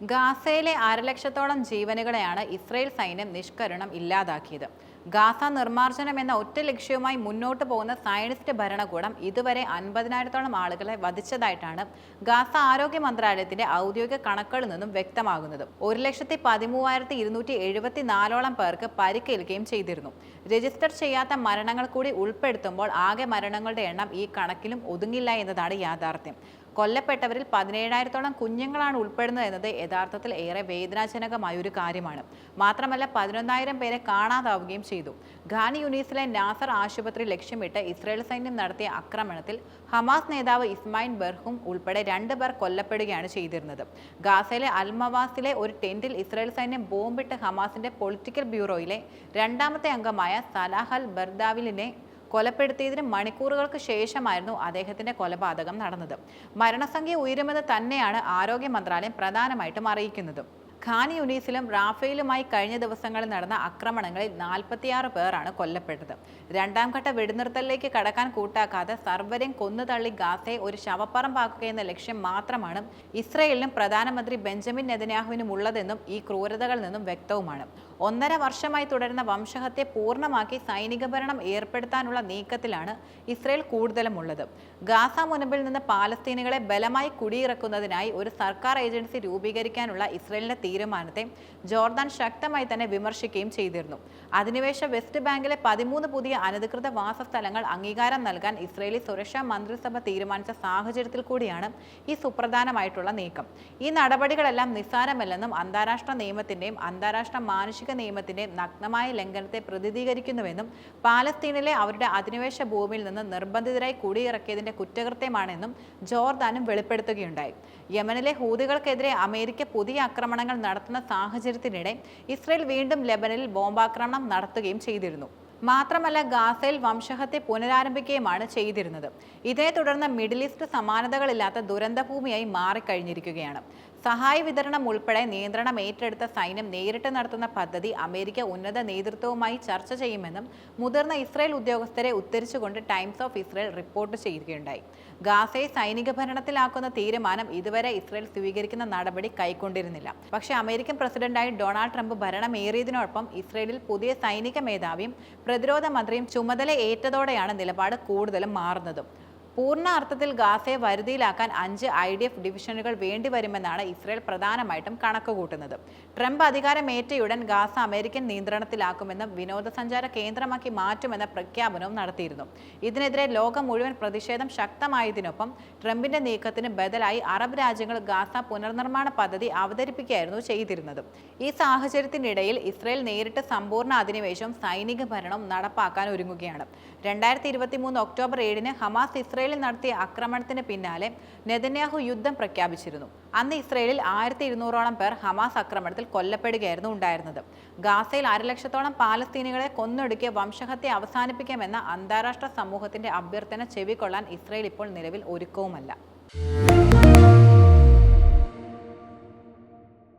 ഗാസയിലെ അരലക്ഷത്തോളം ജീവനുകളെയാണ് ഇസ്രയേൽ സൈന്യം നിഷ്കരണം ഇല്ലാതാക്കിയത്. ഗാസ നിർമ്മാർജനം എന്ന ഒറ്റ ലക്ഷ്യവുമായി മുന്നോട്ട് പോകുന്ന സയനിസ്റ്റ് ഭരണകൂടം ഇതുവരെ അൻപതിനായിരത്തോളം ആളുകളെ വധിച്ചതായിട്ടാണ് ഗാസ ആരോഗ്യ മന്ത്രാലയത്തിന്റെ ഔദ്യോഗിക കണക്കുകളിൽ നിന്നും വ്യക്തമാകുന്നത്. ഒരു ലക്ഷത്തി പതിമൂവായിരത്തി ഇരുന്നൂറ്റി എഴുപത്തിനാലോളം പേർക്ക് പരിക്കേൽക്കുകയും ചെയ്തിരുന്നു. രജിസ്റ്റർ ചെയ്യാത്ത മരണങ്ങൾ കൂടി ഉൾപ്പെടുത്തുമ്പോൾ ആകെ മരണങ്ങളുടെ എണ്ണം ഈ കണക്കിലും ഒതുങ്ങില്ല എന്നതാണ് യാഥാർത്ഥ്യം. കൊല്ലപ്പെട്ടവരിൽ പതിനേഴായിരത്തോളം കുഞ്ഞുങ്ങളാണ് ഉൾപ്പെടുന്നത് എന്നത് യഥാർത്ഥത്തിൽ ഏറെ വേദനാജനകമായ ഒരു കാര്യമാണ്. മാത്രമല്ല പതിനൊന്നായിരം പേരെ കാണാതാവുകയും ചെയ്തു. ഖാൻ യുനീസിലെ നാസർ ആശുപത്രി ലക്ഷ്യമിട്ട് ഇസ്രായേൽ സൈന്യം നടത്തിയ ആക്രമണത്തിൽ ഹമാസ് നേതാവ് ഇസ്മായിൽ ബർഹും ഉൾപ്പെടെ രണ്ട് പേർ കൊല്ലപ്പെടുകയാണ് ചെയ്തിരുന്നത്. ഗാസയിലെ അൽമവാസിലെ ഒരു ടെന്റിൽ ഇസ്രായേൽ സൈന്യം ബോംബിട്ട് ഹമാസിന്റെ പൊളിറ്റിക്കൽ ബ്യൂറോയിലെ രണ്ടാമത്തെ അംഗമായ സലാഹ് അൽ ബർദാവിലിനെ കൊലപ്പെടുത്തിയതിന് മണിക്കൂറുകൾക്ക് ശേഷമായിരുന്നു അദ്ദേഹത്തിന്റെ കൊലപാതകം നടന്നത്. മരണസംഖ്യ ഉയരുമെന്ന് തന്നെയാണ് ആരോഗ്യ മന്ത്രാലയം പ്രധാനമായിട്ടും അറിയിക്കുന്നത്. ഖാൻ യുനീസിലും റാഫേലുമായി കഴിഞ്ഞ ദിവസങ്ങളിൽ നടന്ന ആക്രമണങ്ങളിൽ നാൽപ്പത്തിയാറ് പേരാണ് കൊല്ലപ്പെട്ടത്. രണ്ടാം ഘട്ട വെടിനിർത്തലിലേക്ക് കടക്കാൻ കൂട്ടാക്കാതെ സർവരെയും കൊന്നുതള്ളി ഗാസയെ ഒരു ശവപ്പറമ്പാക്കുക എന്ന ലക്ഷ്യം മാത്രമാണ് ഇസ്രയേലിനും പ്രധാനമന്ത്രി ബെഞ്ചമിൻ നെതന്യാഹുവിനും ഉള്ളതെന്നും ഈ ക്രൂരതകളിൽ നിന്നും വ്യക്തവുമാണ്. ഒന്നര വർഷമായി തുടരുന്ന വംശഹത്യ പൂർണമാക്കി സൈനിക ഭരണം ഏർപ്പെടുത്താനുള്ള നീക്കത്തിലാണ് ഇസ്രയേൽ കൂടുതലും ഉള്ളത് ഗാസ മുനമ്പിൽ നിന്ന് പാലസ്തീനികളെ ബലമായി കുടിയിറക്കുന്നതിനായി ഒരു സർക്കാർ ഏജൻസി രൂപീകരിക്കാനുള്ള ഇസ്രയേലിന്റെ തീരുമാനത്തെ ജോർദാൻ ശക്തമായി തന്നെ വിമർശിക്കുകയും ചെയ്തിരുന്നു. അധിനിവേശ വെസ്റ്റ് ബാങ്കിലെ പതിമൂന്ന് പുതിയ അനധികൃത വാസസ്ഥലങ്ങൾ അംഗീകാരം നൽകാൻ ഇസ്രയേലി സുരക്ഷാ മന്ത്രിസഭ തീരുമാനിച്ച സാഹചര്യത്തിൽ കൂടിയാണ് ഈ സുപ്രധാനമായിട്ടുള്ള നീക്കം. ഈ നടപടികളെല്ലാം നിസ്സാരമല്ലെന്നും അന്താരാഷ്ട്ര നിയമത്തിന്റെയും അന്താരാഷ്ട്ര മാനുഷിക നിയമത്തിന്റെയും നഗ്നമായ ലംഘനത്തെ പ്രതിനിധീകരിക്കുന്നുവെന്നും പാലസ്തീനിലെ അവരുടെ അധിനിവേശ ഭൂമിയിൽ നിന്ന് നിർബന്ധിതരായി കുടിയിറക്കിയതിന്റെ കുറ്റകൃത്യമാണെന്നും ജോർദാനും വെളിപ്പെടുത്തുകയുണ്ടായി. യമനിലെ ഹൂതികൾക്കെതിരെ അമേരിക്ക പുതിയ ആക്രമണങ്ങൾ നടത്തുന്ന സാഹചര്യത്തിനിടെ ഇസ്രയേൽ വീണ്ടും ലെബനനിൽ ബോംബാക്രമണം നടത്തുകയും ചെയ്തിരുന്നു. മാത്രമല്ല ഗാസയിൽ വംശഹത്യ പുനരാരംഭിക്കുകയുമാണ് ചെയ്തിരുന്നത്. ഇതേ തുടർന്ന് മിഡിൽ ഈസ്റ്റ് സമാനതകളില്ലാത്ത ദുരന്തഭൂമിയായി മാറിക്കഴിഞ്ഞിരിക്കുകയാണ്. സഹായ വിതരണം ഉൾപ്പെടെ നിയന്ത്രണം ഏറ്റെടുത്ത സൈന്യം നേരിട്ട് നടത്തുന്ന പദ്ധതി അമേരിക്ക ഉന്നത നേതൃത്വവുമായി ചർച്ച ചെയ്യുമെന്നും മുതിർന്ന ഇസ്രായേൽ ഉദ്യോഗസ്ഥരെ ഉദ്ധരിച്ചുകൊണ്ട് ടൈംസ് ഓഫ് ഇസ്രായേൽ റിപ്പോർട്ട് ചെയ്യുകയുണ്ടായി. ഗാസയെ സൈനിക ഭരണത്തിലാക്കുന്ന തീരുമാനം ഇതുവരെ ഇസ്രായേൽ സ്വീകരിക്കുന്ന നടപടി കൈക്കൊണ്ടിരുന്നില്ല. പക്ഷേ അമേരിക്കൻ പ്രസിഡന്റായി ഡൊണാൾഡ് ട്രംപ് ഭരണമേറിയതിനോടൊപ്പം ഇസ്രായേലിൽ പുതിയ സൈനിക മേധാവിയും പ്രതിരോധ മന്ത്രിയും ചുമതല ഏറ്റതോടെയാണ് നിലപാട് കൂടുതലും മാറുന്നതും. പൂർണ അർത്ഥത്തിൽ ഗാസയെ വരുതിയിലാക്കാൻ അഞ്ച് ഐ ഡി എഫ് ഡിവിഷനുകൾ വേണ്ടിവരുമെന്നാണ് ഇസ്രയേൽ പ്രധാനമായിട്ടും കണക്കുകൂട്ടുന്നത്. ട്രംപ് അധികാരമേറ്റയുടൻ ഗാസ അമേരിക്കൻ നിയന്ത്രണത്തിലാക്കുമെന്നും വിനോദസഞ്ചാര കേന്ദ്രമാക്കി മാറ്റുമെന്ന പ്രഖ്യാപനവും നടത്തിയിരുന്നു. ഇതിനെതിരെ ലോകം മുഴുവൻ പ്രതിഷേധം ശക്തമായതിനൊപ്പം ട്രംപിന്റെ നീക്കത്തിന് ബദലായി അറബ് രാജ്യങ്ങൾ ഗാസ പുനർനിർമ്മാണ പദ്ധതി അവതരിപ്പിക്കുകയായിരുന്നു ചെയ്തിരുന്നത്. ഈ സാഹചര്യത്തിനിടയിൽ ഇസ്രയേൽ നേരിട്ട് സമ്പൂർണ അധിനിവേശവും സൈനിക ഭരണവും നടപ്പാക്കാൻ ഒരുങ്ങുകയാണ്. രണ്ടായിരത്തി ഇരുപത്തി മൂന്ന് ഒക്ടോബർ ഏഴിന് ഹമാസ് ഇസ്രയേലിൽ നടത്തിയ ആക്രമണത്തിന് പിന്നാലെ നെതന്യാഹു യുദ്ധം പ്രഖ്യാപിച്ചിരുന്നു. അന്ന് ഇസ്രയേലിൽ ആയിരത്തി ഇരുന്നൂറോളം പേർ ഹമാസ് ആക്രമണത്തിൽ കൊല്ലപ്പെടുകയായിരുന്നു ഉണ്ടായിരുന്നത്. ഗാസയിൽ അരലക്ഷത്തോളം പാലസ്തീനികളെ കൊന്നൊടുക്കി വംശഹത്യ അവസാനിപ്പിക്കാമെന്ന അന്താരാഷ്ട്ര സമൂഹത്തിന്റെ അഭ്യർത്ഥന ചെവിക്കൊള്ളാൻ ഇസ്രയേൽ ഇപ്പോൾ നിലവിൽ ഒരുക്കവുമല്ല.